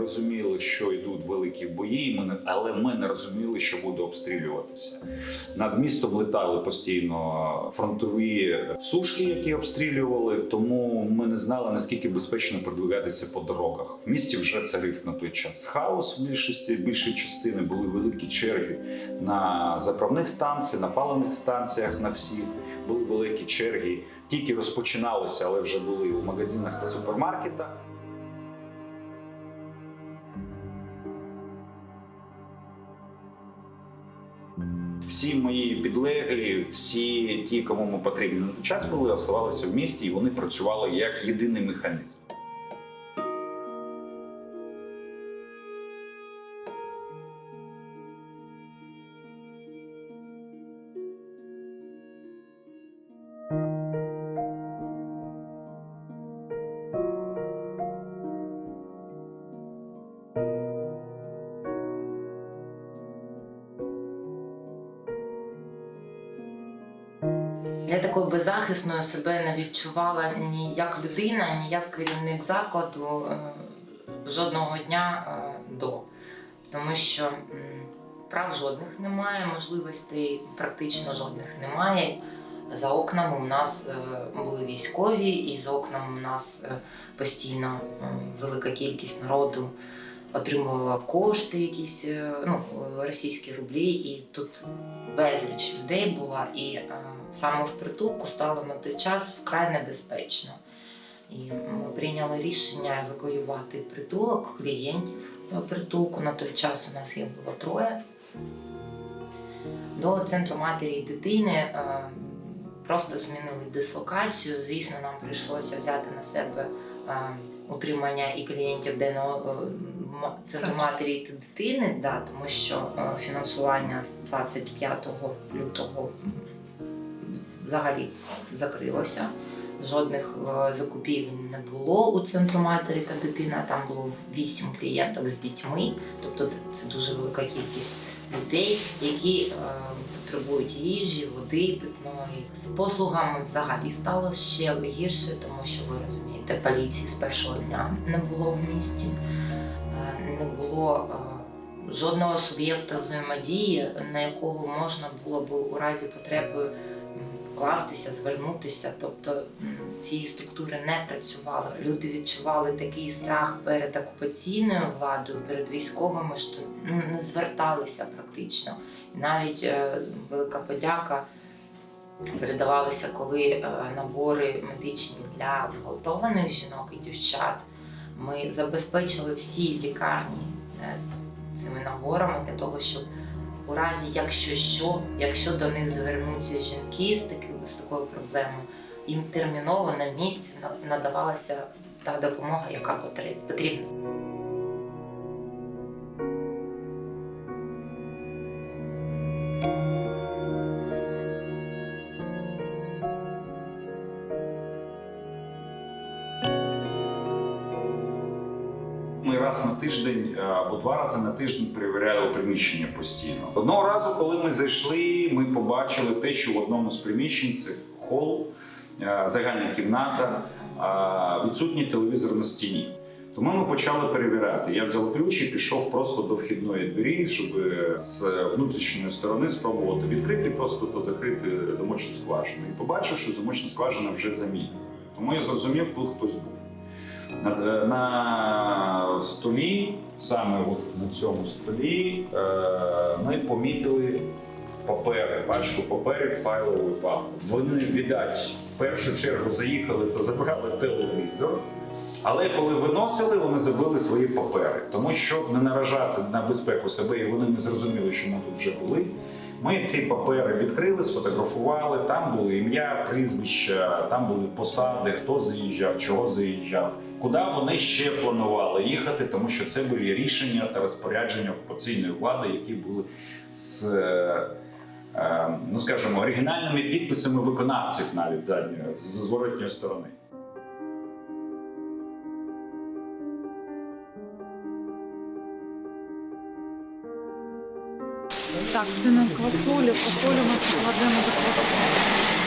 розуміли, що йдуть великі бої, ми не- але ми не розуміли, що буде обстрілюватися. Над містом летали постійно фронтові сушки, які обстрілювали, тому ми не знали наскільки безпечно продвигатися по дорогах. В місті вже царив на той час хаос в більшості більшої частини. Були великі черги на заправних станціях, на паливних станціях. На всіх були великі черги. Тільки розпочиналися, але вже були у магазинах та супермаркетах. Всі мої підлеглі, всі ті, кому ми потрібні на час були, оставалися в місті, і вони працювали як єдиний механізм. Я такою беззахисною себе не відчувала ні як людина, ні як керівник закладу е, жодного дня е, до. Тому що прав жодних немає, можливостей практично жодних немає. За окнами у нас е, були військові, і за окнами у нас постійно велика кількість народу отримувала кошти, якісь е, ну, російські рублі, і тут безліч людей була, і е, саме в притулку стало на той час вкрай небезпечно. І ми прийняли рішення евакуювати притулок клієнтів притулку. На той час у нас їх було троє. До центру матері і дитини е, просто змінили дислокацію. Звісно, нам прийшлося взяти на себе е, утримання і клієнтів денного е, м- центру матері та дитини, да, тому що е, фінансування з 25 лютого взагалі закрилося. Жодних е, закупівель не було у центру матері та дитина. Там було вісім клієнток з дітьми. Тобто це дуже велика кількість людей, які е, потребують їжі, води питної. З послугами взагалі стало ще гірше, тому що ви розумієте, поліції з першого дня не було в місті, не було. е, Жодного суб'єкта взаємодії, на якого можна було б у разі потреби м, вкластися, звернутися. Тобто ці структури не працювали. Люди відчували такий страх перед окупаційною владою, перед військовими, що ну, не зверталися практично. І навіть е, велика подяка передавалися, коли е, набори медичні для зґвалтованих жінок і дівчат. Ми забезпечили всі лікарні е, цими наборами для того, щоб у разі, якщо що, якщо до них звернуться жінки з такою, з такою проблемою, їм терміново на місці надавалася та допомога, яка потріб- потрібна. Раз на тиждень е, або два рази на тиждень перевіряли приміщення постійно. Одного разу, коли ми зайшли, ми побачили те, що в одному з приміщень це хол, е, загальна кімната, е, відсутній телевізор на стіні. Тому ми почали перевіряти. Я взяв ключ і пішов просто до вхідної двері, щоб з внутрішньої сторони спробувати відкрити просто та закрити замочну скважину. І побачив, що замочна скважина вже замінена. Тому я зрозумів, тут хтось був. На, на столі, саме от на цьому столі, е, ми помітили папери, пачку паперів, файлової папки. Вони, віддать, в першу чергу заїхали та забрали телевізор. Але коли виносили, вони забили свої папери. Тому щоб не наражати на безпеку себе, і вони не зрозуміли, що ми тут вже були. Ми ці папери відкрили, сфотографували. Там були ім'я, прізвища, там були посади, хто заїжджав, чого заїжджав, куди вони ще планували їхати, тому що це були рішення та розпорядження окупаційної влади, які були з, е, е, ну скажімо, оригінальними підписами виконавців навіть задньої з зворотньої сторони. Так, це на квасолю. Квасолю ми покладемо до квасолі.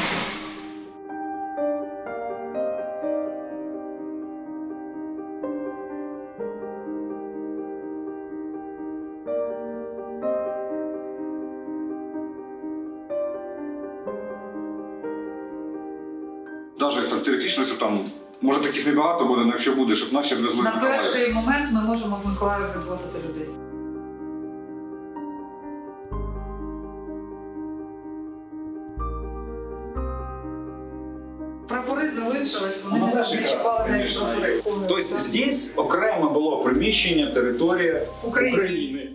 Теоретично, якщо там, може таких небагато буде, але якщо буде, щоб наші відвезли На Миколаїв. перший момент ми можемо в Миколаїв відвозити людей. Прапори залишились, вони Ну, не, чіпали навіть конечно. прапори. Тобто здесь окремо було приміщення, територія Україна. України.